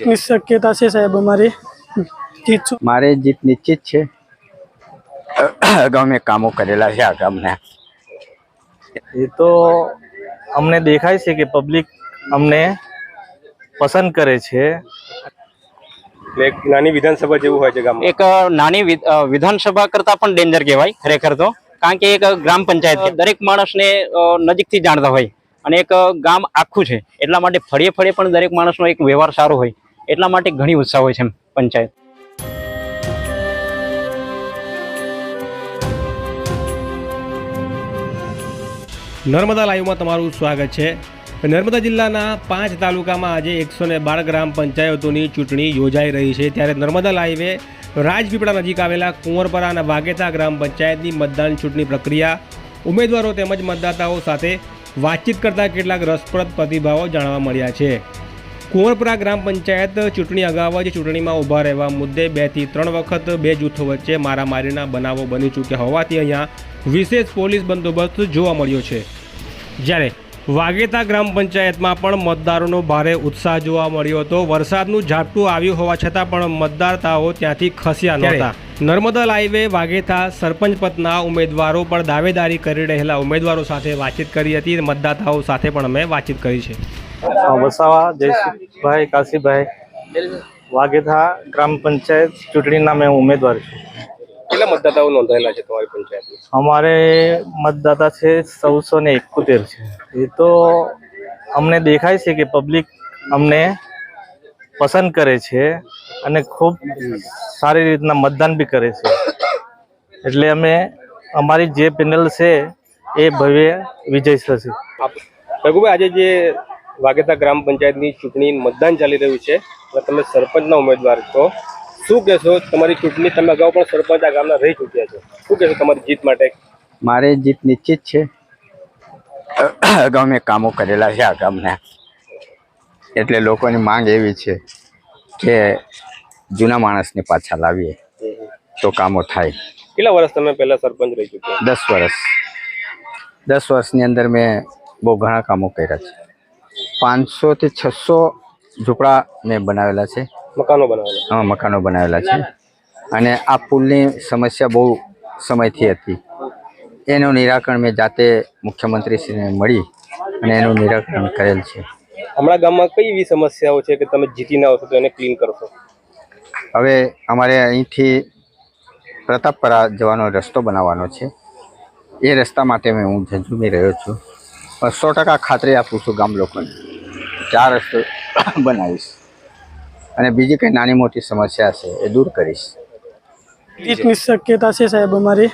ની શક્યતા છે સાહેબ અમારી. જીતશું મારે જીત નિશ્ચિત છે. અગાઉ મેં કામો કરેલા છે આ ગામના. એ તો અમને દેખાય છે કે પબ્લિક અમને પસંદ કરે છે. એક નાની વિધાનસભા જેવું હોય છે ગામ એક નાની વિધાનસભા કરતા પણ ડેન્જર કહેવાય ખરેખર તો. કારણ કે એક ગ્રામ પંચાયત છે. દરેક માણસને નજીકથી જાણતા હોય. અને એક ગામ આખું છે. એટલા માટે ફળીએ ફળીએ પણ દરેક માણસનો એક વ્યવહાર સારો હોય. એટલા માટે ઘણી ઉત્સાહ હોય છે પંચાયત. નર્મદા લાઈવમાં તમારું સ્વાગત છે. નર્મદા જિલ્લાના પાંચ તાલુકામાં આજે એકસો ને બાર ગ્રામ પંચાયતોની ચૂંટણી યોજાઈ રહી છે. ત્યારે નર્મદા લાઈવે રાજપીપળા નજીક આવેલા કુંવરપરા અને વાગેતા ગ્રામ પંચાયતની મતદાન ચૂંટણી પ્રક્રિયા, ઉમેદવારો તેમજ મતદાતાઓ સાથે વાતચીત કરતા કેટલાક રસપ્રદ પ્રતિભાવો જાણવા મળ્યા છે. કુંવરપરા ગ્રામ પંચાયત ચૂંટણી અગાઉ જ ચૂંટણીમાં ઊભા રહેવા મુદ્દે બેથી ત્રણ વખત બે જૂથો વચ્ચે મારામારીના બનાવો બની ચૂક્યા હોવાથી અહીંયા વિશેષ પોલીસ બંદોબસ્ત જોવા મળ્યો છે. જ્યારે વાગેતા ગ્રામ પંચાયતમાં પણ મતદારોનો ભારે ઉત્સાહ જોવા મળ્યો હતો. વરસાદનું ઝાપટું આવ્યું હોવા છતાં પણ મતદારતાઓ ત્યાંથી ખસ્યા નહોતા. નર્મદા લાઈવે વાગેતા સરપંચ પદના ઉમેદવારો પણ દાવેદારી કરી રહેલા ઉમેદવારો સાથે વાતચીત કરી હતી. મતદાતાઓ સાથે પણ અમે વાતચીત કરી છે. વસાવા જયસુખભાઈ કાશીભાઈ. વાઘેધા ગ્રામ પંચાયત ચૂંટણીના મેં ઉમેદવાર છું. કેટલા મતદાતાઓ નોંધાયેલા છે તમારી પંચાયતમાં? અમારે મતદાતા છે ચૌદસો ને એકોતેર છે. એ તો અમને દેખાય છે કે પબ્લિક અમને પસંદ કરે છે અને ખૂબ સારી રીતના મતદાન બી કરે છે. એટલે અમે અમારી જે પેનલ છે એ ભવ્ય વિજય થશે. રઘુભાઈ આજે જે વાગેતા ગ્રામ પંચાયતની ચૂંટણી મતદાન ચાલી રહ્યું છે. અને તમે સરપંચના ઉમેદવાર છો. શું કહેશો? તમારી ચૂંટણી તમે અગાઉ પણ સરપંચ આ ગામના રહી ચૂક્યા છો. શું કહેશો તમારી જીત માટે? મારે જીત નિશ્ચિત છે. અગાઉ મેં કામો કરેલા છે આ ગામના. એટલે લોકોની માંગ એવી છે કે જૂના માણસને પાછા લાવીએ તો કામો થાય. કેટલા વર્ષ તમે પહેલા સરપંચ રહી ચૂક્યા? દસ વર્ષ. દસ વર્ષની અંદર મેં બહુ ઘણા કામો કર્યા છે. પાંચસોથી છસો ઝૂંપડા મેં બનાવેલા છે. મકાનો બનાવેલા. હા મકાનો બનાવેલા છે. અને આ પુલની સમસ્યા બહુ સમયથી હતી. એનું નિરાકરણ મેં જાતે મુખ્યમંત્રીશ્રીને મળી અને એનું નિરાકરણ કરેલ છે. હમણાં ગામમાં કઈ એવી સમસ્યાઓ છે કે તમે જીતી ના આવશો તો એને ક્લીન કરશો? હવે અમારે અહીંથી પ્રતાપપરા જવાનો રસ્તો બનાવવાનો છે. એ રસ્તા માટે મેં હું ઝંઝુમી રહ્યો છું. સો ટકા ખાતરી આપું છું ગામ લોકોને. કે આ રસ્તો બનાવીશ. અને બીજી કંઈ નાની મોટી સમસ્યા છે એ દૂર કરીશ. જીતની શક્યતા છે સાહેબ અમારી.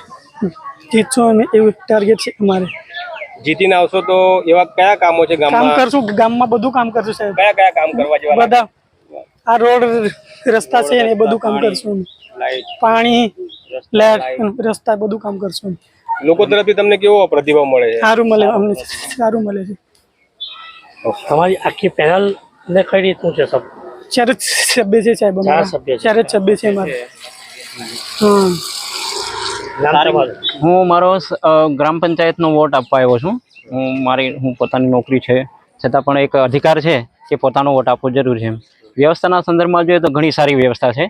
જીતશો અને એવું ટાર્ગેટ છે અમારે. જીતીને આવશો તો એવા કયા કામો છે કામ કરશું ગામમાં બધું કામ કરશું સાહેબ. કયા કયા કામ કરવા જેવા બધા. આ રોડ રસ્તા છે ને એ બધું કામ કરશું પાણી લાઈટ રસ્તા બધું કામ કરશું. લોકો તરફથી તમને કેવો પ્રતિભાવ મળે છે? સારું મળે અમને સારું મળે છે. તમારી આખી પેનલ ને કઈ રીતનું છે સબ? ચાર જ સભ્ય છે સાહેબ ચાર સભ્ય છે. ચાર જ સભ્ય છે મારે હા મારો ગ્રામ પંચાયતનો વોટ આપવા આવ્યો છું. હું મારી હું પોતાની નોકરી છે. છતાં પણ એક અધિકાર છે કે પોતાનો વોટ આપવો જરૂર છે વ્યવસ્થાના સંદર્ભમાં જોઈએ તો ઘણી સારી વ્યવસ્થા છે.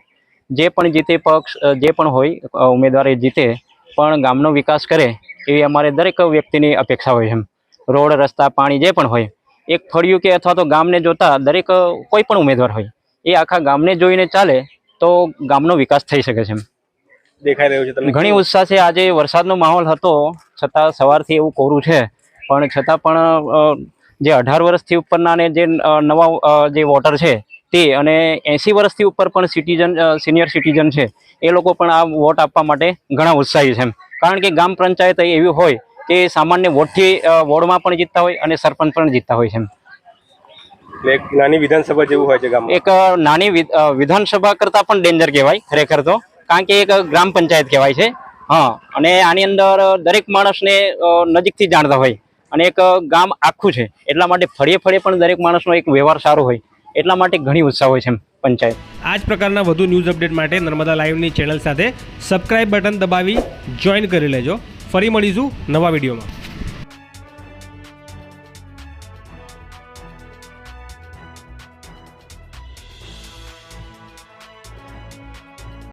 જે પણ જીતે પક્ષ જે પણ હોય ઉમેદવારે ઉમેદવાર એ જીતે પણ ગામનો વિકાસ કરે એવી અમારે દરેક વ્યક્તિની અપેક્ષા હોય છે. રોડ રસ્તા પાણી જે પણ હોય એક ફળિયું કે અથવા તો ગામને જોતા દરેક કોઈ પણ ઉમેદવાર હોય એ આખા ગામને જોઈને ચાલે તો ગામનો વિકાસ થઈ શકે છે. દેખાઈ રહ્યું છે તમને? ઘણી ઉત્સાહ છે. આજે વરસાદનો માહોલ હતો છતાં સવારથી એવું કોરું છે. પણ છતાં પણ જે અઢાર વર્ષથી ઉપરના ને જે નવા જે વોટર છે તે અને એંસી વર્ષથી ઉપર પણ સિટીઝન સિનિયર સિટીઝન છે એ લોકો પણ આ વોટ આપવા માટે ઘણા ઉત્સાહી છે કારણ કે ગ્રામ પંચાયત એવી હોય કે સામાન્ય વોટથી વોર્ડમાં પણ જીતતા હોય અને સરપંચ પણ જીતતા હોય છે એક નાની વિધાનસભા જેવું હોય છે ગામ એક નાની વિધાનસભા કરતાં પણ ડેન્જર કહેવાય ખરેખર તો. કારણ કે એક ગ્રામ પંચાયત કહેવાય છે. હા અને આની અંદર દરેક માણસને નજીકથી જાણતા હોય. અને એક ગામ આખું છે. એટલા માટે ફળીએ ફળીએ પણ દરેક માણસનો એક વ્યવહાર સારો હોય. એટલા માટે ઘણી ઉત્સાહ હોય છે પંચાયત. આ જ પ્રકારના વધુ ન્યૂઝ અપડેટ માટે નર્મદા લાઈવની ચેનલ સાથે સબસ્ક્રાઇબ બટન દબાવી જોઈન કરી લેજો. ફરી મળીશું નવા વિડીયોમાં